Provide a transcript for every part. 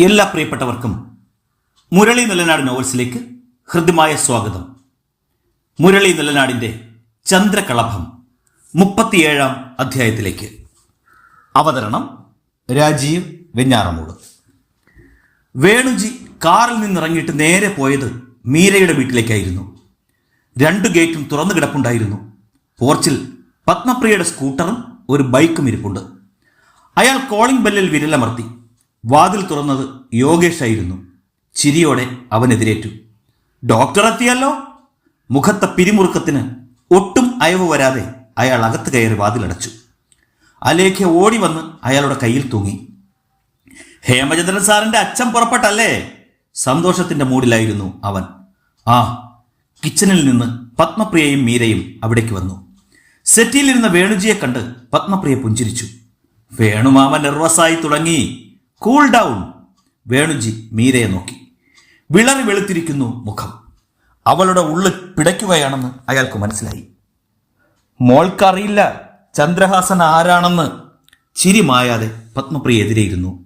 എല്ലാ പ്രിയപ്പെട്ടവർക്കും മുരളി നിലനാട് നോവൽസിലേക്ക് ഹൃദ്യമായ സ്വാഗതം. മുരളി നിലനാടിന്റെ ചന്ദ്രകളഭം മുപ്പത്തിയേഴാം അധ്യായത്തിലേക്ക്. അവതരണം രാജീവ് വെഞ്ഞാറമൂട്. വേണുജി കാറിൽ നിന്നിറങ്ങിയിട്ട് നേരെ പോയത് മീരയുടെ വീട്ടിലേക്കായിരുന്നു. രണ്ടു ഗേറ്റും തുറന്നു കിടപ്പുണ്ടായിരുന്നു. പോർച്ചിൽ പത്മപ്രിയയുടെ സ്കൂട്ടറും ഒരു ബൈക്കും ഇരിപ്പുണ്ട്. അയാൾ കോളിംഗ് ബെല്ലിൽ വിരലമർത്തി. വാതിൽ തുറന്നത് യോഗേഷായിരുന്നു. ചിരിയോടെ അവനെതിരേറ്റു ഡോക്ടർ എത്തിയല്ലോ? മുഖത്തെ പിരിമുറുക്കത്തിന് ഒട്ടും അയവ് വരാതെ അയാൾ അകത്ത് കയറി വാതിലടച്ചു അലേഖ്യ ഓടി വന്ന് അയാളുടെ കയ്യിൽ തൂങ്ങി. ഹേമചന്ദ്രൻ സാറിന്റെ അച്ഛൻ പുറപ്പെട്ടല്ലേ? സന്തോഷത്തിന്റെ മൂഡിലായിരുന്നു അവൻ. ആ കിച്ചണിൽ നിന്ന് പത്മപ്രിയയും മീരയും അവിടേക്ക് വന്നു. സെറ്റിയിലിരുന്ന വേണുജിയെ കണ്ട് പത്മപ്രിയ പുഞ്ചിരിച്ചു. വേണുമാമ നെർവസായി തുടങ്ങി. കൂൾ ഡൗൺ വേണുജി മീരയെ നോക്കി. വിളറി വെളുത്തിരിക്കുന്നു മുഖം. അവളുടെ ഉള്ളിൽ പിടയ്ക്കുകയാണെന്ന് അയാൾക്ക് മനസ്സിലായി. മോൾക്കറിയില്ല ചന്ദ്രഹാസൻ ആരാണെന്ന്. ചിരി മായാതെ പത്മപ്രിയ എതിരെയിരുന്നു.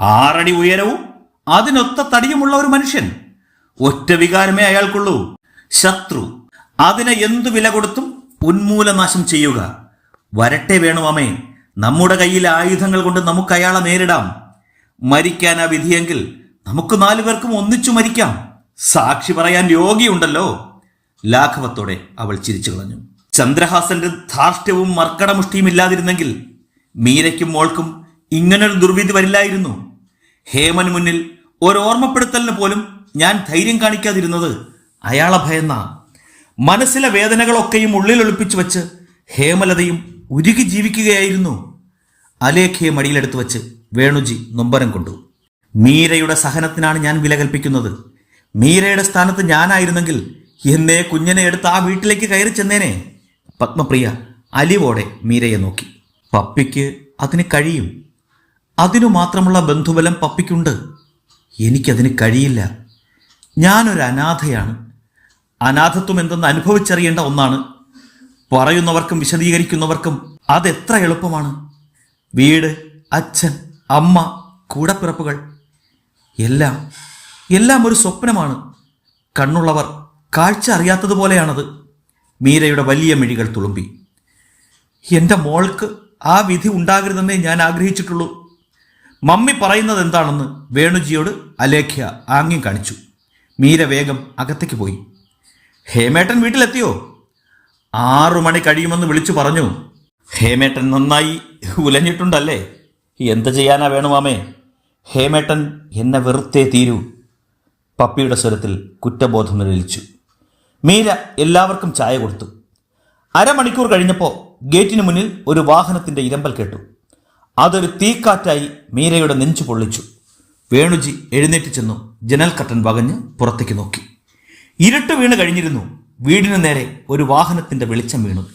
ആറടി ഉയരവും അതിനൊത്ത തടിയുമുള്ള ഒരു മനുഷ്യൻ. ഒറ്റ വികാരമേ അയാൾക്കുള്ളൂ. ശത്രു. അതിനെ എന്തു വില കൊടുത്തും ഉന്മൂലനാശം ചെയ്യുക. വരട്ടെ വേണുമാമേ നമ്മുടെ കയ്യിൽ ആയുധങ്ങൾ കൊണ്ട് നമുക്ക് അയാളെ നേരിടാം. മരിക്കാൻ ആ വിധിയെങ്കിൽ നമുക്ക് നാലു പേർക്കും ഒന്നിച്ചു മരിക്കാം. സാക്ഷി പറയാൻ രോഗിയുണ്ടല്ലോ. ലാഘവത്തോടെ അവൾ ചിരിച്ചു കളഞ്ഞു. ചന്ദ്രഹാസന്റെ ധാർഷ്ട്യവും മർക്കടമുഷ്ടിയും ഇല്ലാതിരുന്നെങ്കിൽ മീരയ്ക്കും മോൾക്കും ഇങ്ങനൊരു ദുർവിധി വരില്ലായിരുന്നു. ഹേമന് മുന്നിൽ ഒരോർമ്മപ്പെടുത്തലിന് പോലും ഞാൻ ധൈര്യം കാണിക്കാതിരുന്നത് അയാളെ ഭയന്ന. മനസ്സിലെ വേദനകളൊക്കെയും ഉള്ളിൽ ഒളിപ്പിച്ചു വെച്ച് ഹേമലതയും ഉരുകി ജീവിക്കുകയായിരുന്നു. അലേഖയെ മടിയിലെടുത്ത് വെച്ച് വേണുജി നൊമ്പരം കൊണ്ടു. മീരയുടെ സഹനത്തിനാണ് ഞാൻ വില കൽപ്പിക്കുന്നത്. മീരയുടെ സ്ഥാനത്ത് ഞാനായിരുന്നെങ്കിൽ എന്നേ കുഞ്ഞനെ എടുത്ത് ആ വീട്ടിലേക്ക് കയറി ചെന്നേനെ. പത്മപ്രിയ അലിവോടെ മീരയെ നോക്കി. പപ്പിക്ക് അതിന് കഴിയും. അതിനു മാത്രമുള്ള ബന്ധുബലം പപ്പിക്കുണ്ട്. എനിക്കതിന് കഴിയില്ല. ഞാനൊരു അനാഥയാണ്. അനാഥത്വം എന്തെന്ന് അനുഭവിച്ചറിയേണ്ട ഒന്നാണ്. പറയുന്നവർക്കും വിശദീകരിക്കുന്നവർക്കും അതെത്ര എളുപ്പമാണ്. വീട് അച്ഛൻ അമ്മ കൂടപ്പിറപ്പുകൾ എല്ലാം എല്ലാം ഒരു സ്വപ്നമാണ്. കണ്ണുള്ളവർ കാഴ്ച അറിയാത്തതുപോലെയാണത്. മീരയുടെ വലിയ മിഴികൾ തുളുമ്പി. എന്റെ മോൾക്ക് ആ വിധി ഉണ്ടാകരുതെന്നേ ഞാൻ ആഗ്രഹിച്ചിട്ടുള്ളൂ. മമ്മി പറയുന്നത് എന്താണെന്ന് വേണുജിയോട് അലേഖ്യ ആംഗ്യം കാണിച്ചു. മീര വേഗം അകത്തേക്ക് പോയി. ഹേമേട്ടൻ വീട്ടിലെത്തിയോ? ആറു മണി കഴിയുമെന്ന് വിളിച്ചു പറഞ്ഞു. ഹേമേട്ടൻ നന്നായി ഉലഞ്ഞിട്ടുണ്ടല്ലേ? എന്ത് ചെയ്യാനാ വേണുമാമേ ഹേമേട്ടൻ എന്നെ വെറുത്തേ തീരൂ. പപ്പിയുടെ സ്വരത്തിൽ കുറ്റബോധം നിലച്ചു മീര എല്ലാവർക്കും ചായ കൊടുത്തു. അരമണിക്കൂർ കഴിഞ്ഞപ്പോൾ ഗേറ്റിന് മുന്നിൽ ഒരു വാഹനത്തിന്റെ ഇരമ്പൽ കേട്ടു. അതൊരു തീക്കാറ്റായി മീരയുടെ നെഞ്ചു പൊള്ളിച്ചു. വേണുജി എഴുന്നേറ്റ് ചെന്നു ജനൽ കട്ടൻ വകഞ്ഞ് പുറത്തേക്ക് നോക്കി. ഇരുട്ട് വീണ് കഴിഞ്ഞിരുന്നു. വീടിനു നേരെ ഒരു വാഹനത്തിന്റെ വെളിച്ചം വീണു.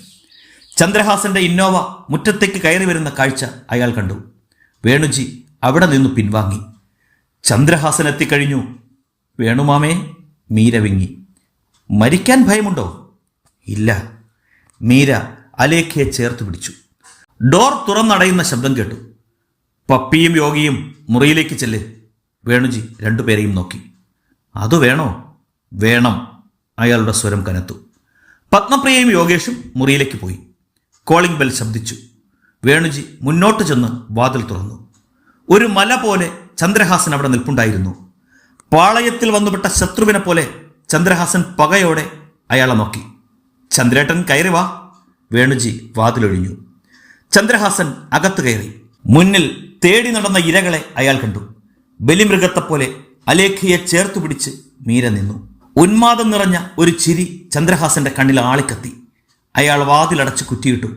ചന്ദ്രഹാസന്റെ ഇന്നോവ മുറ്റത്തേക്ക് കയറി വരുന്ന കാഴ്ച അയാൾ കണ്ടു. വേണുജി അവിടെ നിന്നു പിൻവാങ്ങി. ചന്ദ്രഹാസൻ എത്തിക്കഴിഞ്ഞു വേണുമാമേ മീര വിങ്ങി. മരിക്കാൻ ഭയമുണ്ടോ? ഇല്ല. മീര അലേഖയെ ചേർത്ത് പിടിച്ചു. ഡോർ തുറന്നടയുന്ന ശബ്ദം കേട്ടു. പപ്പിയും യോഗിയും മുറിയിലേക്ക് ചെല്ല്. വേണുജി രണ്ടുപേരെയും നോക്കി. അത് വേണോ? വേണം. അയാളുടെ സ്വരം കനത്തു. പത്മപ്രിയയും യോഗേഷും മുറിയിലേക്ക് പോയി. Calling bell ശബ്ദിച്ചു. വേണുജി മുന്നോട്ട് ചെന്ന് വാതിൽ തുറന്നു. ഒരു മല പോലെ ചന്ദ്രഹാസൻ അവിടെ നിൽപ്പുണ്ടായിരുന്നു. പാളയത്തിൽ വന്നുപെട്ട ശത്രുവിനെ പോലെ ചന്ദ്രഹാസൻ പകയോടെ അയാളെ നോക്കി. ചന്ദ്രേട്ടൻ കയറി വാ. വേണുജി വാതിലൊഴിഞ്ഞു. ചന്ദ്രഹാസൻ അകത്ത് കയറി. മുന്നിൽ തേടി നടന്ന ഇരകളെ അയാൾ കണ്ടു. ബലിമൃഗത്തെപ്പോലെ അലേഖയെ ചേർത്തു പിടിച്ച് മീര നിന്നു. ഉന്മാദം നിറഞ്ഞ ഒരു ചിരി ചന്ദ്രഹാസന്റെ കണ്ണിൽ ആളിക്കത്തി. അയാൾ വാതിലടച്ച് കുറ്റിയിട്ടു.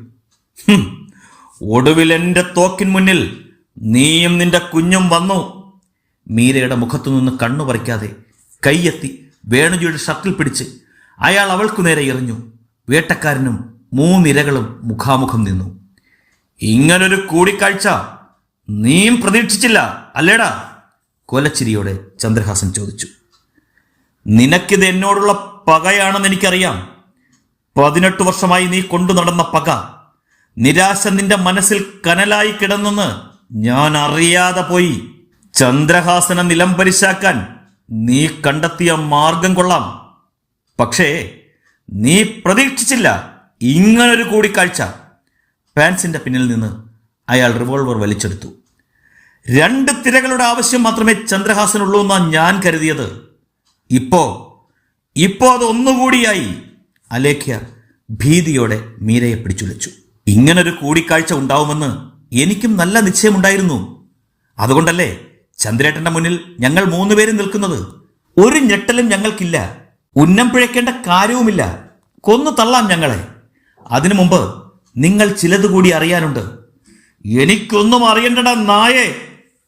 "ഹും, ഒടുവിൽ എന്റെ തോക്കിൻ മുന്നിൽ നീയും നിന്റെ കുഞ്ഞും വന്നു. മീരയുടെ മുഖത്തു നിന്ന് കണ്ണു പറിക്കാതെ കൈയെത്തി വേണുജിയുടെ ഷർട്ടിൽ പിടിച്ച് അയാൾ അവൾക്കു നേരെ എറിഞ്ഞു. വേട്ടക്കാരനും മൂന്നിരകളും മുഖാമുഖം നിന്നു. ഇങ്ങനൊരു കൂടിക്കാഴ്ച നീയും പ്രതീക്ഷിച്ചില്ല അല്ലേടാ? കൊലച്ചിരിയോടെ ചന്ദ്രഹാസൻ ചോദിച്ചു. നിനക്കിത് എന്നോടുള്ള പകയാണെന്ന് എനിക്കറിയാം. പതിനെട്ട് വർഷമായി നീ കൊണ്ടു നടന്ന പക നിരാശ നിന്റെ മനസ്സിൽ കനലായി കിടന്നെന്ന് ഞാൻ അറിയാതെ പോയി. ചന്ദ്രഹാസന നിലം പരിശാക്കാൻ നീ കണ്ടെത്തിയ മാർഗം കൊള്ളാം. പക്ഷേ നീ പ്രതീക്ഷിച്ചില്ല ഇങ്ങനൊരു കൂടിക്കാഴ്ച. പാൻസിന്റെ പിന്നിൽ നിന്ന് അയാൾ റിവോൾവർ വലിച്ചെടുത്തു. രണ്ട് തിരകളുടെ ആവശ്യം മാത്രമേ ചന്ദ്രഹാസനുള്ളൂ എന്നാണ് ഞാൻ കരുതിയത്. ഇപ്പോ ഇപ്പോ അത് ഒന്നുകൂടിയായി. അലേഖ്യ ഭീതിയോടെ മീരയെ പിടിച്ചുലച്ചു. ഇങ്ങനൊരു കൂടിക്കാഴ്ച ഉണ്ടാവുമെന്ന് എനിക്കും നല്ല നിശ്ചയമുണ്ടായിരുന്നു. അതുകൊണ്ടല്ലേ ചന്ദ്രേട്ടന്റെ മുന്നിൽ ഞങ്ങൾ മൂന്നുപേരും നിൽക്കുന്നത്? ഒരു ഞെട്ടലും ഞങ്ങൾക്കില്ല. ഉന്നം പിഴയ്ക്കേണ്ട കാര്യവുമില്ല. കൊന്നു തള്ളാം ഞങ്ങളെ. അതിനു മുമ്പ് നിങ്ങൾ ചിലതുകൂടി അറിയാനുണ്ട്. എനിക്കൊന്നും അറിയണ്ടട നായേ!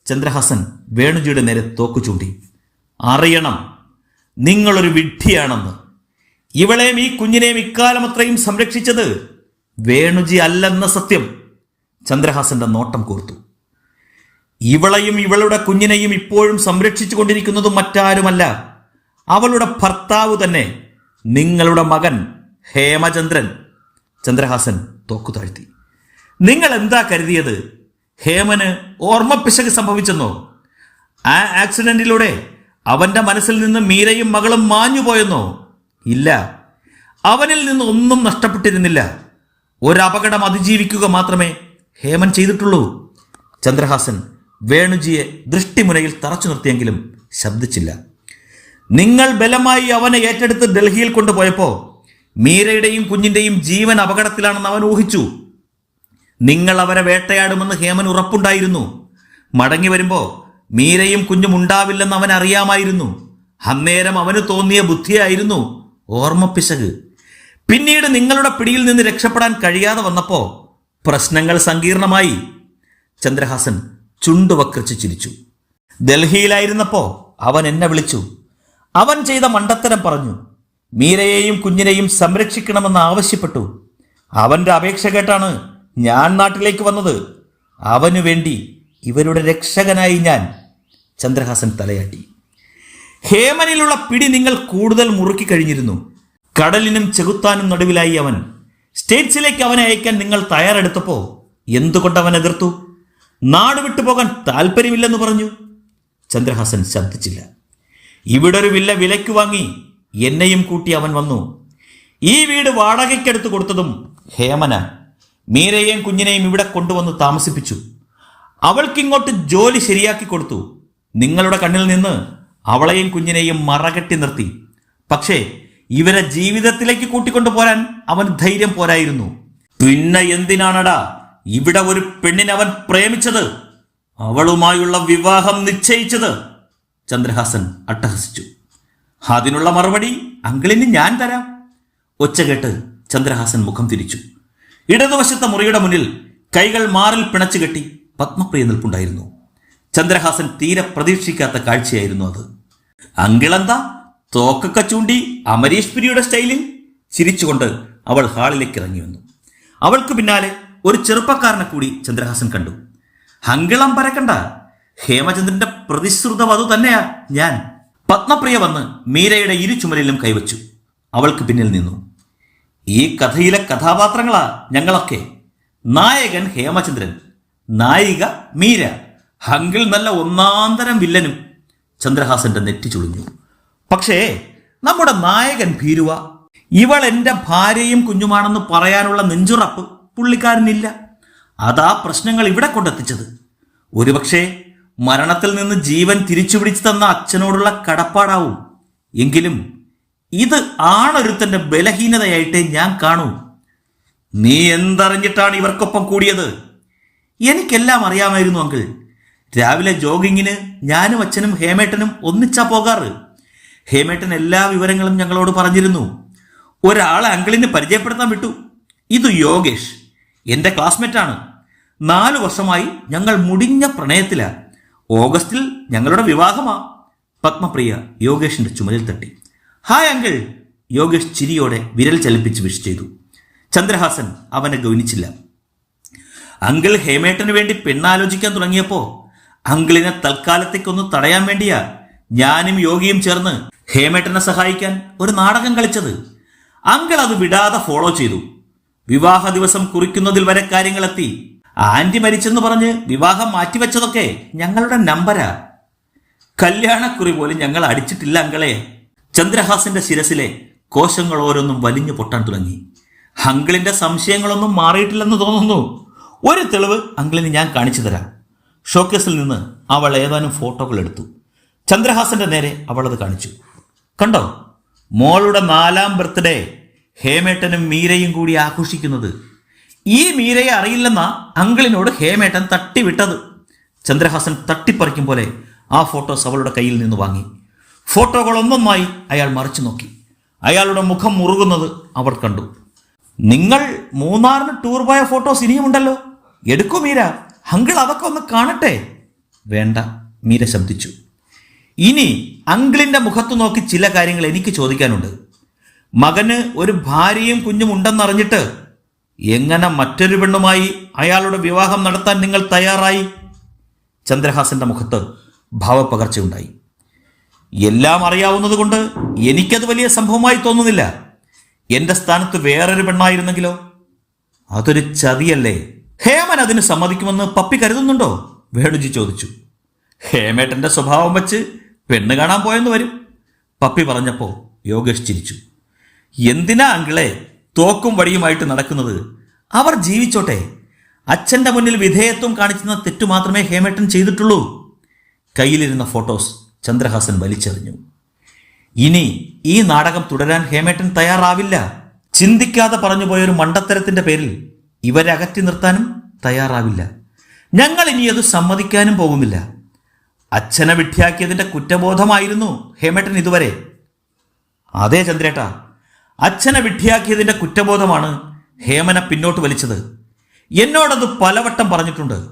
ചന്ദ്രഹാസൻ വേണുജിയുടെ നേരെ തോക്കു ചൂണ്ടി. അറിയണം നിങ്ങളൊരു വിഡ്ഢിയാണെന്ന്. ഇവളെയും ഈ കുഞ്ഞിനെയും ഇക്കാലം അത്രയും സംരക്ഷിച്ചത് വേണുജി അല്ലെന്ന സത്യം ചന്ദ്രഹാസന്റെ നോട്ടം കൂർത്തു. ഇവളെയും ഇവളുടെ കുഞ്ഞിനെയും ഇപ്പോഴും സംരക്ഷിച്ചു കൊണ്ടിരിക്കുന്നതും മറ്റാരുമല്ല അവളുടെ ഭർത്താവ് തന്നെ നിങ്ങളുടെ മകൻ ഹേമചന്ദ്രൻ. ചന്ദ്രഹാസൻ തോക്കു താഴ്ത്തി. നിങ്ങൾ എന്താ കരുതിയത്? ഹേമന് ഓർമ്മപ്പിശക് സംഭവിച്ചെന്നോ? ആ ആക്സിഡന്റിലൂടെ അവന്റെ മനസ്സിൽ നിന്ന് മീരയും മകളും മാഞ്ഞുപോയെന്നോ? ഇല്ല. അവനിൽ നിന്ന് ഒന്നും നഷ്ടപ്പെട്ടിരുന്നില്ല. ഒരപകടം അതിജീവിക്കുക മാത്രമേ ഹേമൻ ചെയ്തിട്ടുള്ളൂ. ചന്ദ്രഹാസൻ വേണുജിയെ ദൃഷ്ടിമുനയിൽ തറച്ചു നിർത്തിയെങ്കിലും ശബ്ദിച്ചില്ല. നിങ്ങൾ ബലമായി അവനെ ഏറ്റെടുത്ത് ഡൽഹിയിൽ കൊണ്ടുപോയപ്പോൾ മീരയുടെയും കുഞ്ഞിന്റെയും ജീവൻ അപകടത്തിലാണെന്ന് അവൻ ഊഹിച്ചു. നിങ്ങൾ അവരെ വേട്ടയാടുമെന്ന് ഹേമൻ ഉറപ്പുണ്ടായിരുന്നു. മടങ്ങി വരുമ്പോൾ മീരയും കുഞ്ഞും ഉണ്ടാവില്ലെന്ന് അവൻ അറിയാമായിരുന്നു. അന്നേരം അവന് തോന്നിയ ബുദ്ധിയായിരുന്നു ഓർമ്മപ്പിശക്. പിന്നീട് നിങ്ങളുടെ പിടിയിൽ നിന്ന് രക്ഷപ്പെടാൻ കഴിയാതെ വന്നപ്പോ പ്രശ്നങ്ങൾ സങ്കീർണമായി. ചന്ദ്രഹാസൻ ചുണ്ടുവക്രിച്ച് ചിരിച്ചു. ഡൽഹിയിലായിരുന്നപ്പോൾ അവൻ എന്നെ വിളിച്ചു. അവൻ ചെയ്ത മണ്ടത്തരം പറഞ്ഞു. മീരയെയും കുഞ്ഞിനെയും സംരക്ഷിക്കണമെന്ന് ആവശ്യപ്പെട്ടു. അവന്റെ അപേക്ഷ കേട്ടാണ് ഞാൻ നാട്ടിലേക്ക് വന്നത്. അവനു വേണ്ടി ഇവരുടെ രക്ഷകനായി ഞാൻ. ചന്ദ്രഹാസൻ തലയാട്ടി. ഹേമനിലുള്ള പിടി നിങ്ങൾ കൂടുതൽ മുറുക്കി കഴിഞ്ഞിരുന്നു. കടലിനും ചെകുത്താനും നടുവിലായി അവൻ. സ്റ്റേറ്റ്സിലേക്ക് അവനെ അയക്കാൻ നിങ്ങൾ തയ്യാറെടുത്തപ്പോ എന്തുകൊണ്ട് അവൻ എതിർത്തു? നാട് വിട്ടുപോകാൻ താല്പര്യമില്ലെന്ന് പറഞ്ഞു. ചന്ദ്രഹാസൻ ശബ്ദിച്ചില്ല. ഇവിടെ ഒരു വില്ല വിലയ്ക്ക് വാങ്ങി എന്നെയും കൂട്ടി അവൻ വന്നു. ഈ വീട് വാടകയ്ക്കെടുത്ത് കൊടുത്തതും ഹേമന മീരയെയും കുഞ്ഞിനെയും ഇവിടെ കൊണ്ടുവന്ന് താമസിപ്പിച്ചു. അവൾക്കിങ്ങോട്ട് ജോലി ശരിയാക്കി കൊടുത്തു. നിങ്ങളുടെ കണ്ണിൽ നിന്ന് അവളെയും കുഞ്ഞിനെയും മറകെട്ടി നിർത്തി. പക്ഷേ ഇവരെ ജീവിതത്തിലേക്ക് കൂട്ടിക്കൊണ്ടു പോരാൻ അവൻ ധൈര്യം പോരായിരുന്നു. പിന്നെ എന്തിനാണടാ ഇവിടെ ഒരു പെണ്ണിനെ അവൻ പ്രേമിച്ചത്? അവളുമായുള്ള വിവാഹം നിശ്ചയിച്ചത്? ചന്ദ്രഹാസൻ അട്ടഹസിച്ചു. അതിനുള്ള മറുപടി അങ്കിളിന് ഞാൻ തരാം. ഒച്ച കേട്ട് ചന്ദ്രഹാസൻ മുഖം തിരിച്ചു. ഇടതുവശത്തെ മുറിയുടെ മുന്നിൽ കൈകൾ മാറിൽ പിണച്ചു കെട്ടി പത്മപ്രിയ നിൽപ്പുണ്ടായിരുന്നു. ചന്ദ്രഹാസൻ തീരെ പ്രതീക്ഷിക്കാത്ത കാഴ്ചയായിരുന്നു അത്. അങ്കിളെന്താ? തോക്കൊക്കെ ചൂണ്ടി അമരീഷ് പുരിയുടെ സ്റ്റൈലിൽ ചിരിച്ചുകൊണ്ട് അവൾ ഹാളിലേക്ക് ഇറങ്ങി വന്നു. അവൾക്ക് പിന്നാലെ ഒരു ചെറുപ്പക്കാരനെ കൂടി ചന്ദ്രഹാസൻ കണ്ടു. ഹങ്കിളം പരക്കണ്ട. ഹേമചന്ദ്രന്റെ പ്രതിശ്രുത വധു തന്നെയാ ഞാൻ. പത്മപ്രിയ വന്ന് മീരയുടെ ഇരു ചുമലിലും കൈവച്ചു. അവൾക്ക് പിന്നിൽ നിന്നു. ഈ കഥയിലെ കഥാപാത്രങ്ങളാ ഞങ്ങളൊക്കെ. നായകൻ ഹേമചന്ദ്രൻ നായിക മീര. ഹങ്കിൾ നല്ല ഒന്നാന്തരം വില്ലനും ചന്ദ്രഹാസന്റെ നെറ്റി ചുളിഞ്ഞു. പക്ഷേ നമ്മുടെ നായകൻ ഭീരുവ ഇവൾ എന്റെ ഭാര്യയും കുഞ്ഞുമാണെന്ന് പറയാനുള്ള നെഞ്ചുറപ്പ് പുള്ളിക്കാരനില്ല. അതാ പ്രശ്നങ്ങൾ ഇവിടെ കൊണ്ടെത്തിച്ചത്. ഒരുപക്ഷെ മരണത്തിൽ നിന്ന് ജീവൻ തിരിച്ചു പിടിച്ചു തന്ന അച്ഛനോടുള്ള കടപ്പാടാവും. എങ്കിലും ഇത് ആണൊരുത്തന്റെ ബലഹീനതയായിട്ടേ ഞാൻ കാണൂ. നീ എന്തറിഞ്ഞിട്ടാണ് ഇവർക്കൊപ്പം കൂടിയത്? എനിക്കെല്ലാം അറിയാമായിരുന്നു അങ്കിൾ. രാവിലെ ജോഗിങ്ങിന് ഞാനും അച്ഛനും ഹേമേട്ടനും ഒന്നിച്ചാ പോകാറ്? ഹേമേട്ടൻ എല്ലാ വിവരങ്ങളും ഞങ്ങളോട് പറഞ്ഞിരുന്നു. ഒരാളെ അങ്കിളിന് പരിചയപ്പെടുത്താൻ വിട്ടു. ഇത് യോഗേഷ്. എന്റെ ക്ലാസ്മേറ്റ് ആണ് നാലു വർഷമായി ഞങ്ങൾ മുടിഞ്ഞ പ്രണയത്തിലാ. ഓഗസ്റ്റിൽ ഞങ്ങളുടെ വിവാഹമാ. പത്മപ്രിയ യോഗേഷിന്റെ ചുമലിൽ തട്ടി. Hi uncle. യോഗേഷ് ചിരിയോടെ വിരൽ ചലിപ്പിച്ച് വിഷ് ചെയ്തു. ചന്ദ്രഹാസൻ അവനെ ഗൗനിച്ചില്ല. അങ്കിൾ ഹേമേട്ടന് വേണ്ടി പെണ്ണാലോചിക്കാൻ തുടങ്ങിയപ്പോ അങ്കിളിനെ തൽക്കാലത്തേക്കൊന്ന് തടയാൻ വേണ്ടിയാ ഞാനും യോഗിയും ചേർന്ന് ഹേമേട്ടനെ സഹായിക്കാൻ ഒരു നാടകം കളിച്ചത്. അങ്കിൾ അത് വിടാതെ ഫോളോ ചെയ്തു. വിവാഹ ദിവസം കുറിക്കുന്നതിൽ വരെ കാര്യങ്ങളെത്തി. ആന്റി മരിച്ചെന്ന് പറഞ്ഞ് വിവാഹം മാറ്റിവെച്ചതൊക്കെ ഞങ്ങളുടെ നമ്പരാ കല്യാണക്കുറി പോലും ഞങ്ങൾ അടിച്ചിട്ടില്ല അങ്കളെ. ചന്ദ്രഹാസിന്റെ ശിരസിലെ കോശങ്ങൾ ഓരോന്നും വലിഞ്ഞു പൊട്ടാൻ തുടങ്ങി. അങ്കിളിന്റെ സംശയങ്ങളൊന്നും മാറിയിട്ടില്ലെന്ന് തോന്നുന്നു. ഒരു തെളിവ് അങ്കിളിന് ഞാൻ കാണിച്ചു തരാം. ഷോക്കേസിൽ നിന്ന് അവൾ ഏതാനും ഫോട്ടോകൾ എടുത്തു. ചന്ദ്രഹാസന്റെ നേരെ അവൾ അത് കാണിച്ചു. കണ്ടോ? മോളുടെ നാലാം ബർത്ത്ഡേ. ഹേമേട്ടനും മീരയും കൂടി ആഘോഷിക്കുന്നത്. ഈ മീരയെ അറിയില്ലെന്ന അങ്കിളിനോട് ഹേമേട്ടൻ തട്ടിവിട്ടത്. ചന്ദ്രഹാസൻ തട്ടിപ്പറിക്കും പോലെ ആ ഫോട്ടോസ് അവളുടെ കയ്യിൽ നിന്ന് വാങ്ങി. ഫോട്ടോകൾ ഒന്നൊന്നായി അയാൾ മറിച്ചു നോക്കി. അയാളുടെ മുഖം മുറുകുന്നത് അവർ കണ്ടു. നിങ്ങൾ മൂന്നാറിന് ടൂർ പോയ ഫോട്ടോസ് ഇനിയുമുണ്ടല്ലോ. എടുക്കൂ മീര. അങ്കിൾ അതൊക്കെ ഒന്ന് കാണട്ടെ. വേണ്ട മീര ശബ്ദിച്ചു. ഇനി അങ്കിളിന്റെ മുഖത്ത് നോക്കി ചില കാര്യങ്ങൾ എനിക്ക് ചോദിക്കാനുണ്ട്. മകന് ഒരു ഭാര്യയും കുഞ്ഞും ഉണ്ടെന്നറിഞ്ഞിട്ട് എങ്ങനെ മറ്റൊരു പെണ്ണുമായി അയാളുടെ വിവാഹം നടത്താൻ നിങ്ങൾ തയ്യാറായി? ചന്ദ്രഹാസന്റെ മുഖത്ത് ഭാവപ്പകർച്ചയുണ്ടായി. എല്ലാം അറിയാവുന്നത് കൊണ്ട് എനിക്കത് വലിയ സംഭവമായി തോന്നുന്നില്ല. എന്റെ സ്ഥാനത്ത് വേറൊരു പെണ്ണായിരുന്നെങ്കിലോ? അതൊരു ചതിയല്ലേ? ഹേമൻ അതിന് സമ്മതിക്കുമെന്ന് പപ്പി കരുതുന്നുണ്ടോ? വേണുജി ചോദിച്ചു. ഹേമേട്ടന്റെ സ്വഭാവം വെച്ച് പെണ്ണ് കാണാൻ പോയെന്ന് വരും. പപ്പി പറഞ്ഞപ്പോൾ യോഗേഷ് ചിരിച്ചു. എന്തിനാ അങ്കിളെ തോക്കും വടിയുമായിട്ട് നടക്കുന്നത്? അവർ ജീവിച്ചോട്ടെ. അച്ഛന്റെ മുന്നിൽ വിധേയത്വം കാണിക്കുന്ന തെറ്റു മാത്രമേ ഹേമേട്ടൻ ചെയ്തിട്ടുള്ളൂ. കയ്യിലിരുന്ന ഫോട്ടോസ് ചന്ദ്രഹാസൻ വലിച്ചെറിഞ്ഞു. ഇനി ഈ നാടകം തുടരാൻ ഹേമേട്ടൻ തയ്യാറാവില്ല. ചിന്തിക്കാതെ പറഞ്ഞു പോയൊരു മണ്ടത്തരത്തിന്റെ പേരിൽ ഇവരെ അകറ്റി നിർത്താനും തയ്യാറാവില്ല. ഞങ്ങൾ ഇനി അത് സമ്മതിക്കാനും പോകുന്നില്ല. അച്ഛനെ വിട്ടിയാക്കിയതിന്റെ കുറ്റബോധമായിരുന്നു ഹേമേട്ടൻ ഇതുവരെ. അതേ ചന്ദ്രേട്ടാ അച്ഛനെ വിട്ടിയാക്കിയതിന്റെ കുറ്റബോധമാണ് ഹേമനെ പിന്നോട്ട് വലിച്ചത്. എന്നോടത് പലവട്ടം പറഞ്ഞിട്ടുണ്ട്.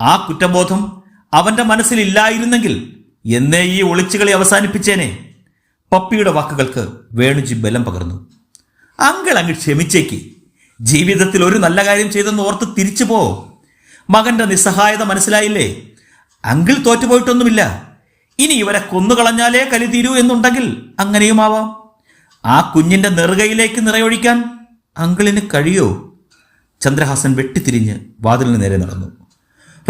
ആ കുറ്റബോധം അവന്റെ മനസ്സിലില്ലായിരുന്നെങ്കിൽ എന്നേ ഈ ഒളിച്ചുകളി അവസാനിപ്പിച്ചേനെ. പപ്പിയുടെ വാക്കുകൾക്ക് വേണുജി ബലം പകർന്നു. അങ്കിൾ അങ്ങ് ക്ഷമിച്ചേക്ക്. ജീവിതത്തിൽ ഒരു നല്ല കാര്യം ചെയ്തെന്ന് ഓർത്ത് തിരിച്ചു പോ മകന്റെ നിസ്സഹായത മനസ്സിലായില്ലേ? അങ്കിൾ തോറ്റുപോയിട്ടൊന്നുമില്ല. ഇനി ഇവരെ കൊന്നുകളഞ്ഞാലേ കലി തീരൂ എന്നുണ്ടെങ്കിൽ അങ്ങനെയുമാവാം. ആ കുഞ്ഞിന്റെ നെറുകയിലേക്ക് നിറയൊഴിക്കാൻ അങ്കിളിന് കഴിയോ? ചന്ദ്രഹാസൻ വെട്ടിത്തിരിഞ്ഞ് വാതിലിന് നേരെ നടന്നു.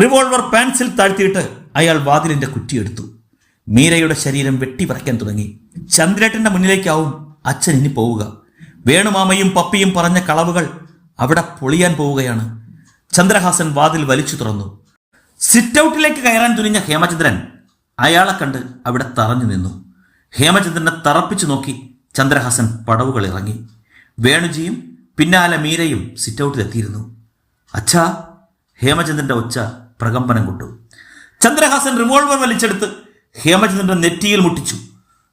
റിവോൾവർ പാൻസിൽ താഴ്ത്തിയിട്ട് അയാൾ വാതിലിന്റെ കുറ്റിയെടുത്തു മീരയുടെ ശരീരം വെട്ടിപറയ്ക്കാൻ തുടങ്ങി. ചന്ദ്രേട്ടന്റെ മുന്നിലേക്കാവും അച്ഛൻ ഇനി പോവുക. വേണുമാമയും പപ്പിയും പറഞ്ഞ കളവുകൾ അവിടെ പൊളിയാൻ പോവുകയാണ്. ചന്ദ്രഹാസൻ വാതിൽ വലിച്ചു തുറന്നു. സിറ്റ് ഔട്ടിലേക്ക് കയറാൻ തുനിഞ്ഞ ഹേമചന്ദ്രൻ അയാളെ കണ്ട് അവിടെ തറഞ്ഞു നിന്നു. ഹേമചന്ദ്രനെ തറപ്പിച്ചു നോക്കി ചന്ദ്രഹാസൻ പടവുകൾ ഇറങ്ങി. വേണുജിയും പിന്നാലെ മീരയും സിറ്റ് ഔട്ടിലെത്തിയിരുന്നു അച്ഛാ ഹേമചന്ദ്രന്റെ ഒച്ച പ്രകമ്പനം കൊണ്ടു. ചന്ദ്രഹാസൻ റിവോൾവർ വലിച്ചെടുത്ത് ഹേമചന്ദ്രന്റെ നെറ്റിയിൽ മുട്ടിച്ചു.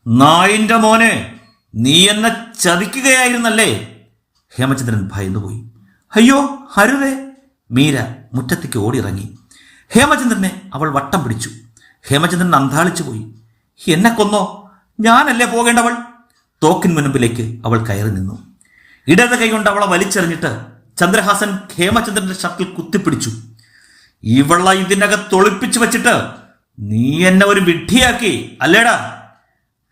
നായിന്റെ മോനെ നീ എന്നെ ചതിക്കുകയായിരുന്നല്ലേ? ഹേമചന്ദ്രൻ ഭയന്നുപോയി. അയ്യോ അരുതേ മീര മുറ്റത്തേക്ക് ഓടിയിറങ്ങി. ഹേമചന്ദ്രനെ അവൾ വട്ടം പിടിച്ചു. ഹേമചന്ദ്രൻ അന്താളിച്ചു പോയി. എന്നെ കൊന്നോ? ഞാനല്ലേ പോകേണ്ടവൾ? തോക്കിൻ മുൻപിലേക്ക് അവൾ കയറി നിന്നു. ഇടത് കൈകൊണ്ട് അവളെ വലിച്ചെറിഞ്ഞിട്ട് ചന്ദ്രഹാസൻ ഹേമചന്ദ്രന്റെ ഷർട്ടിൽ കുത്തിപ്പിടിച്ചു. ഇവള ഇതിനകത്ത് ഒളിപ്പിച്ചു വച്ചിട്ട് നീ എന്നെ ഒരു വിഡ്ഢിയാക്കി അല്ലേടാ?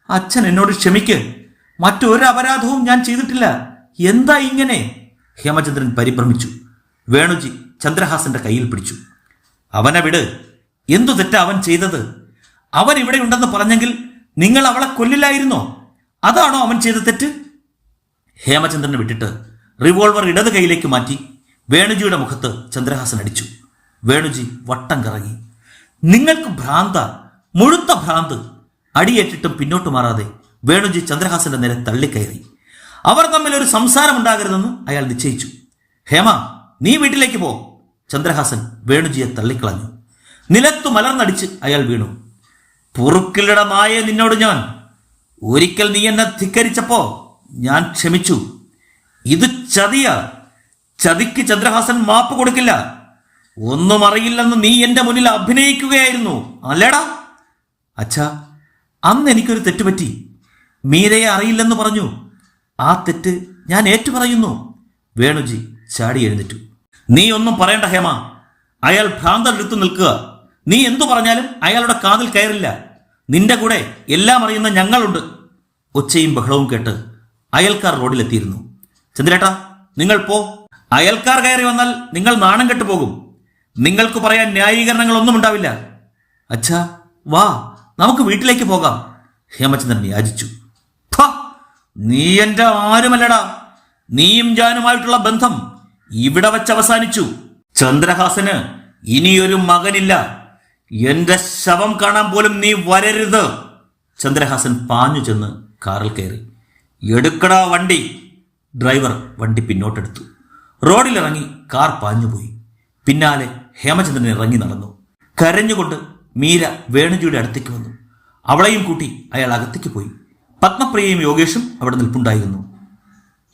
അച്ഛൻ എന്നോട് ക്ഷമിക്ക്. മറ്റൊരു അപരാധവും ഞാൻ ചെയ്തിട്ടില്ല. എന്താ ഇങ്ങനെ? ഹേമചന്ദ്രൻ പരിഭ്രമിച്ചു. വേണുജി ചന്ദ്രഹാസന്റെ കയ്യിൽ പിടിച്ചു. അവനെ വിട്. എന്തു തെറ്റ അവൻ ചെയ്തത്? അവൻ ഇവിടെ ഉണ്ടെന്ന് പറഞ്ഞെങ്കിൽ നിങ്ങൾ അവളെ കൊല്ലില്ലായിരുന്നോ? അതാണോ അവൻ ചെയ്ത തെറ്റ്? ഹേമചന്ദ്രനെ വിട്ടിട്ട് റിവോൾവർ ഇടത് കൈയിലേക്ക് മാറ്റി വേണുജിയുടെ മുഖത്ത് ചന്ദ്രഹാസൻ അടിച്ചു. വേണുജി വട്ടം കറങ്ങി. നിങ്ങൾക്ക് ഭ്രാന്ത മുഴുത്ത ഭ്രാന്ത്. അടിയേറ്റിട്ടും പിന്നോട്ട് മാറാതെ വേണുജി ചന്ദ്രഹാസന്റെ നേരെ തള്ളിക്കയറി. അവർ തമ്മിൽ ഒരു സംസാരമുണ്ടാകരുതെന്ന് അയാൾ നിശ്ചയിച്ചു. ഹേമ നീ വീട്ടിലേക്ക് പോ. ചന്ദ്രഹാസൻ വേണുജിയെ തള്ളിക്കളഞ്ഞു. നിലത്തു മലർന്നടിച്ച് അയാൾ വീണു. പുറുക്കിലിടമായ നിന്നോട് ഞാൻ. ഒരിക്കൽ നീ എന്നെ ധിക്കരിച്ചപ്പോ ഞാൻ ക്ഷമിച്ചു. ഇത് ചതിയ. ചതിക്ക് ചന്ദ്രഹാസൻ മാപ്പ് കൊടുക്കില്ല. ഒന്നും അറിയില്ലെന്ന് നീ എന്റെ മുന്നിൽ അഭിനയിക്കുകയായിരുന്നു. അല്ലേടാ? അച്ഛാ അന്ന് എനിക്കൊരു തെറ്റുപറ്റി. മീരയെ അറിയില്ലെന്ന് പറഞ്ഞു. ആ തെറ്റ് ഞാൻ ഏറ്റുപറയുന്നു. വേണുജി ചാടി എഴുന്നേറ്റു. നീ ഒന്നും പറയണ്ട ഹേമ. അയാൾ ഭ്രാന്തരെടുത്ത് നിൽക്കുക. നീ എന്തു പറഞ്ഞാലും അയാളുടെ കാതിൽ കയറില്ല. നിന്റെ കൂടെ എല്ലാം അറിയുന്ന ഞങ്ങളുണ്ട്. ഒച്ചയും ബഹളവും കേട്ട് അയൽക്കാർ റോഡിലെത്തിയിരുന്നു. ചന്ദ്രേട്ടാ നിങ്ങൾ പോ. അയൽക്കാർ കയറി വന്നാൽ നിങ്ങൾ നാണം കെട്ടു പോകും. നിങ്ങൾക്ക് പറയാൻ ന്യായീകരണങ്ങളൊന്നും ഉണ്ടാവില്ല. അച്ഛാ വാ നമുക്ക് വീട്ടിലേക്ക് പോകാം. ഹേമചന്ദ്രൻ യാചിച്ചു. "ഫ, നീ എന്റെ ആരുമല്ലടാ. നീയും ഞാനുമായിട്ടുള്ള ബന്ധം. ഇവിടെ വച്ച് അവസാനിച്ചു. ചന്ദ്രഹാസന് ഇനിയൊരു മകനില്ല. എന്റെ ശവം കാണാൻ പോലും നീ വരരുത്. ചന്ദ്രഹാസൻ പാഞ്ഞു ചെന്ന് കാറിൽ കയറി. എടുക്കടാ വണ്ടി. ഡ്രൈവർ വണ്ടി പിന്നോട്ടെടുത്തു. റോഡിലിറങ്ങി കാർ പാഞ്ഞുപോയി പിന്നാലെ ഹേമചന്ദ്രൻ ഇറങ്ങി നടന്നു. കരഞ്ഞുകൊണ്ട് മീര വേണുജിയുടെ അടുത്തേക്ക് വന്നു. അവളെയും കൂട്ടി അയാൾ അകത്തേക്ക് പോയി. പത്മപ്രിയയും യോഗേഷും അവിടെ നിൽപ്പുണ്ടായിരുന്നു.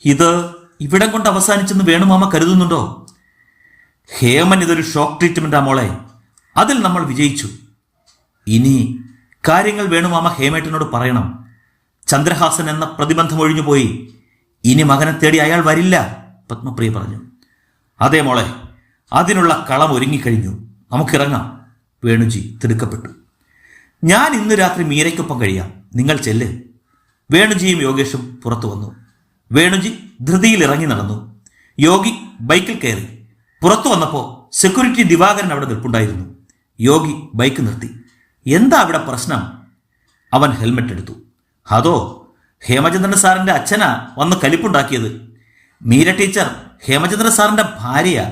ഇത് ഇവിടം കൊണ്ട് അവസാനിച്ചെന്ന് വേണുമാമ കരുതുന്നുണ്ടോ? ഹേമൻ ഇതൊരു ഷോക്ക് ട്രീറ്റ്മെന്റാ മോളെ. അതിൽ നമ്മൾ വിജയിച്ചു. ഇനി കാര്യങ്ങൾ വേണുമാമ ഹേമേട്ടനോട് പറയണം. ചന്ദ്രഹാസൻ എന്ന പ്രതിബന്ധം ഒഴിഞ്ഞു പോയി. ഇനി മകനെ തേടി അയാൾ വരില്ല പത്മപ്രിയ പറഞ്ഞു. അതെ മോളെ അതിനുള്ള കളം ഒരുങ്ങിക്കഴിഞ്ഞു. നമുക്കിറങ്ങാം. വേണുജി തിടുക്കപ്പെട്ടു. ഞാൻ ഇന്ന് രാത്രി മീരയ്ക്കൊപ്പം കഴിയാം. നിങ്ങൾ ചെല്ല്. വേണുജിയും യോഗേഷും പുറത്തു വന്നു. വേണുജി ധൃതിയിൽ ഇറങ്ങി നടന്നു. യോഗി ബൈക്കിൽ കയറി. പുറത്തു വന്നപ്പോൾ സെക്യൂരിറ്റി ദിവാകരൻ അവിടെ നിൽപ്പുണ്ടായിരുന്നു. യോഗി ബൈക്ക് നിർത്തി. എന്താ അവിടെ പ്രശ്നം? അവൻ ഹെൽമെറ്റ് എടുത്തു. അതോ ഹേമചന്ദ്രൻ സാറിന്റെ അച്ഛനാ വന്ന് കലിപ്പുണ്ടാക്കിയത്? മീര ടീച്ചർ ഹേമചന്ദ്രൻ സാറിന്റെ ഭാര്യ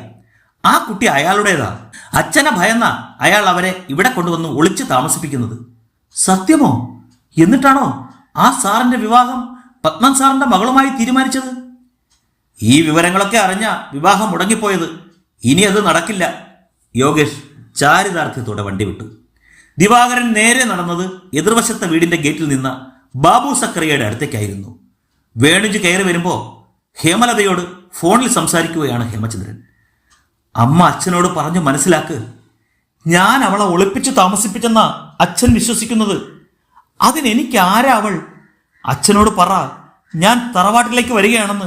ആ കുട്ടി അയാളുടേതാ. അച്ഛനെ ഭയന്ന അയാൾ അവരെ ഇവിടെ കൊണ്ടുവന്ന് ഒളിച്ച് താമസിപ്പിക്കുന്നത്. സത്യമോ? എന്നിട്ടാണോ ആ സാറിന്റെ വിവാഹം? പത്മൻ സാറിന്റെ മകളുമായി തീരുമാനിച്ചത്? ഈ വിവരങ്ങളൊക്കെ അറിഞ്ഞ വിവാഹം മുടങ്ങിപ്പോയത് ഇനി അത് നടക്കില്ല. യോഗേഷ് ചാരിതാർത്ഥ്യത്തോടെ വണ്ടി വിട്ടു. ദിവാകരൻ നേരെ നടന്നത് എതിർവശത്തെ വീടിന്റെ ഗേറ്റിൽ നിന്ന ബാബു സക്കറിയയുടെ അടുത്തേക്കായിരുന്നു. വേണുജി കയറി വരുമ്പോൾ ഹേമലതയോട് ഫോണിൽ സംസാരിക്കുകയാണ് ഹേമചന്ദ്രൻ. അമ്മ അച്ഛനോട് പറഞ്ഞു മനസ്സിലാക്ക് ഞാൻ അവളെ ഒളിപ്പിച്ചു താമസിപ്പിച്ചെന്ന അച്ഛൻ വിശ്വസിക്കുന്നത്. അതിനെനിക്ക് ആരാ അവൾ അച്ഛനോട് പറ ഞാൻ തറവാട്ടിലേക്ക് വരികയാണെന്ന്.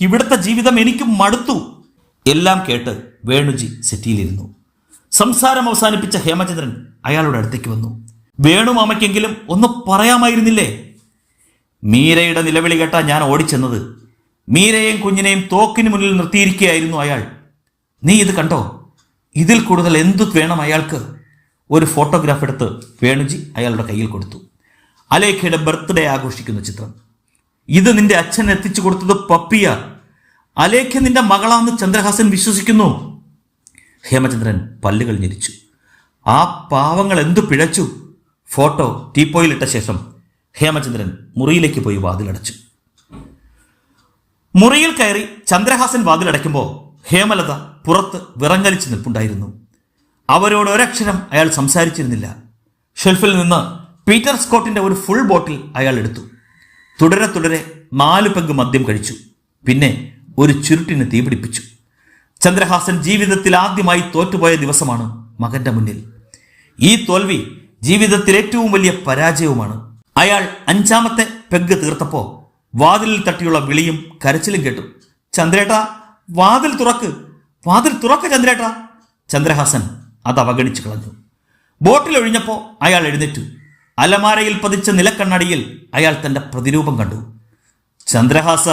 ഇവിടുത്തെ ജീവിതം എനിക്ക് മടുത്തു. എല്ലാം കേട്ട് വേണുജി സെറ്റിയിലിരുന്നു. സംസാരം അവസാനിപ്പിച്ച ഹേമചന്ദ്രൻ അയാളുടെ അടുത്തേക്ക് വന്നു. വേണു മാമയ്ക്കെങ്കിലും ഒന്ന് പറയാമായിരുന്നില്ലേ? മീരയുടെ നിലവിളി കേട്ടാ ഞാൻ ഓടിച്ചെന്നത്. മീരയെയും കുഞ്ഞിനെയും തോക്കിന് മുന്നിൽ നിർത്തിയിരിക്കുകയായിരുന്നു അയാൾ. നീ ഇത് കണ്ടോ? ഇതിൽ കൂടുതൽ എന്തു വേണം അയാൾക്ക്? ഒരു ഫോട്ടോഗ്രാഫ് എടുത്ത് വേണുജി അയാളുടെ കയ്യിൽ കൊടുത്തു. അലേഖയുടെ ബർത്ത്ഡേ ആഘോഷിക്കുന്ന ചിത്രം. ഇത് നിന്റെ അച്ഛൻ എത്തിച്ചു കൊടുത്തത് പപ്പിയ. അലേഖ നിന്റെ മകളാന്ന് ചന്ദ്രഹാസൻ വിശ്വസിക്കുന്നു. ഹേമചന്ദ്രൻ പല്ലുകൾ ഞെരിച്ചു ആ പാവങ്ങൾ എന്തു പിഴച്ചു? ഫോട്ടോ ടീപ്പോയിലിട്ട ശേഷം ഹേമചന്ദ്രൻ മുറിയിലേക്ക് പോയി വാതിലടച്ചു. മുറിയിൽ കയറി ചന്ദ്രഹാസൻ വാതിലടയ്ക്കുമ്പോൾ ഹേമലത പുറത്ത് വിറങ്ങലിച്ച് നിൽപ്പുണ്ടായിരുന്നു. അവരോട് ഒരക്ഷരം അയാൾ സംസാരിച്ചിരുന്നില്ല. ഷെൽഫിൽ നിന്ന് പീറ്റർ സ്കോട്ടിന്റെ ഒരു ഫുൾ ബോട്ടിൽ അയാൾ എടുത്തു. തുടരെ തുടരെ നാലു പെഗ് മദ്യം കഴിച്ചു. പിന്നെ ഒരു ചുരുട്ടിന് തീപിടിപ്പിച്ചു ചന്ദ്രഹാസൻ ജീവിതത്തിൽ ആദ്യമായി തോറ്റുപോയ ദിവസമാണ് മകന്റെ മുന്നിൽ. ഈ തോൽവി ജീവിതത്തിൽ ഏറ്റവും വലിയ പരാജയവുമാണ്. അയാൾ അഞ്ചാമത്തെ പെഗ് തീർത്തപ്പോ വാതിലിൽ തട്ടിയുള്ള വിളിയും കരച്ചിലും കേട്ടു. ചന്ദ്രേട്ടാ വാതിൽ തുറക്ക്. വാതിൽ തുറക്ക് ചന്ദ്രേട്ടാ. ചന്ദ്രഹാസൻ അത് അവഗണിച്ചു കളഞ്ഞു. ബോട്ടിൽ ഒഴിഞ്ഞപ്പോ അയാൾ എഴുന്നേറ്റു. അലമാരയിൽ പതിച്ച നിലക്കണ്ണടിയിൽ അയാൾ തന്റെ പ്രതിരൂപം കണ്ടു. ചന്ദ്രഹാസ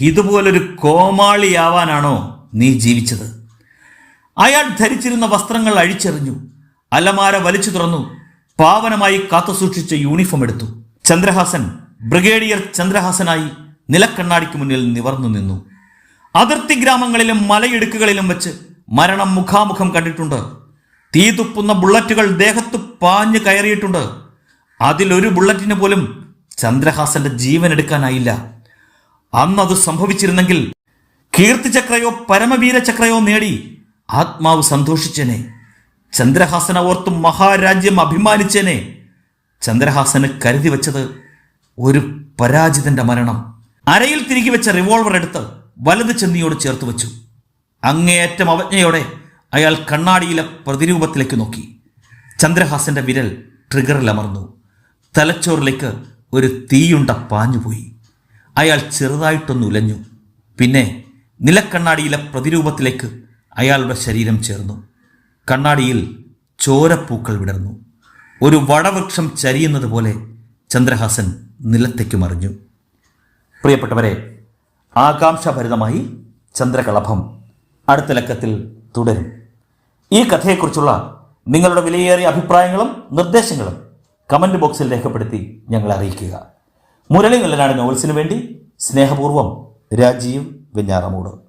ഇതുപോലൊരു കോമാളിയാവാനാണോ നീ ജീവിച്ചത്? അയാൾ ധരിച്ചിരുന്ന വസ്ത്രങ്ങൾ അഴിച്ചെറിഞ്ഞു. അലമാര വലിച്ചു തുറന്നു. പാവനമായി കാത്തുസൂക്ഷിച്ച യൂണിഫോം എടുത്തു. ചന്ദ്രഹാസൻ ബ്രിഗേഡിയർ ചന്ദ്രഹാസനായി നിലക്കണ്ണാടിക്ക് മുന്നിൽ നിവർന്നു നിന്നു. അതിർത്തി ഗ്രാമങ്ങളിലും മലയിടുക്കുകളിലും വെച്ച് മരണം മുഖാമുഖം കണ്ടിട്ടുണ്ട്. തീ തുപ്പുന്ന ബുള്ളറ്റുകൾ ദേഹത്ത് പാഞ്ഞു കയറിയിട്ടുണ്ട്. അതിലൊരു ബുള്ളറ്റിന് പോലും ചന്ദ്രഹാസന്റെ ജീവൻ എടുക്കാനായില്ല. അന്ന് അത് സംഭവിച്ചിരുന്നെങ്കിൽ കീർത്തിചക്രയോ പരമവീരചക്രയോ നേടി ആത്മാവ് സന്തോഷിച്ചേനെ. ചന്ദ്രഹാസന ഓർത്ത് മഹാരാജ്യം അഭിമാനിച്ചേനെ. ചന്ദ്രഹാസന് കരുതി വെച്ചത് ഒരു പരാജിതന്റെ മരണം. അരയിൽ തിരികെ വെച്ച റിവോൾവർ എടുത്ത് വലത് ചെന്നിയോട് ചേർത്ത് വെച്ചു. അങ്ങേയറ്റം അവജ്ഞയോടെ അയാൾ കണ്ണാടിയിലെ പ്രതിരൂപത്തിലേക്ക് നോക്കി. ചന്ദ്രഹാസന്റെ വിരൽ ട്രിഗറിൽ അമർന്നു. തലച്ചോറിലേക്ക് ഒരു തീയുണ്ട പാഞ്ഞുപോയി. അയാൾ ചെറുതായിട്ടൊന്ന് ഉലഞ്ഞു. പിന്നെ നിലക്കണ്ണാടിയിലെ പ്രതിരൂപത്തിലേക്ക് അയാളുടെ ശരീരം ചേർന്നു. കണ്ണാടിയിൽ ചോരപ്പൂക്കൾ വിടർന്നു. ഒരു വടവൃക്ഷം ചരിയുന്നത് പോലെ ചന്ദ്രഹാസൻ നിലത്തേക്ക് മറിഞ്ഞു. പ്രിയപ്പെട്ടവരെ ആകാംക്ഷാഭരിതമായി ചന്ദ്രകളഭം അടുത്ത ലക്കത്തിൽ തുടരും. ഈ കഥയെക്കുറിച്ചുള്ള നിങ്ങളുടെ വിലയേറിയ അഭിപ്രായങ്ങളും നിർദ്ദേശങ്ങളും കമന്റ് ബോക്സിൽ രേഖപ്പെടുത്തി ഞങ്ങളെ അറിയിക്കുക. മുരളി നല്ലനാട് നോവൽസിനു വേണ്ടി സ്നേഹപൂർവം രാജീവ് വെഞ്ഞാറമൂട്.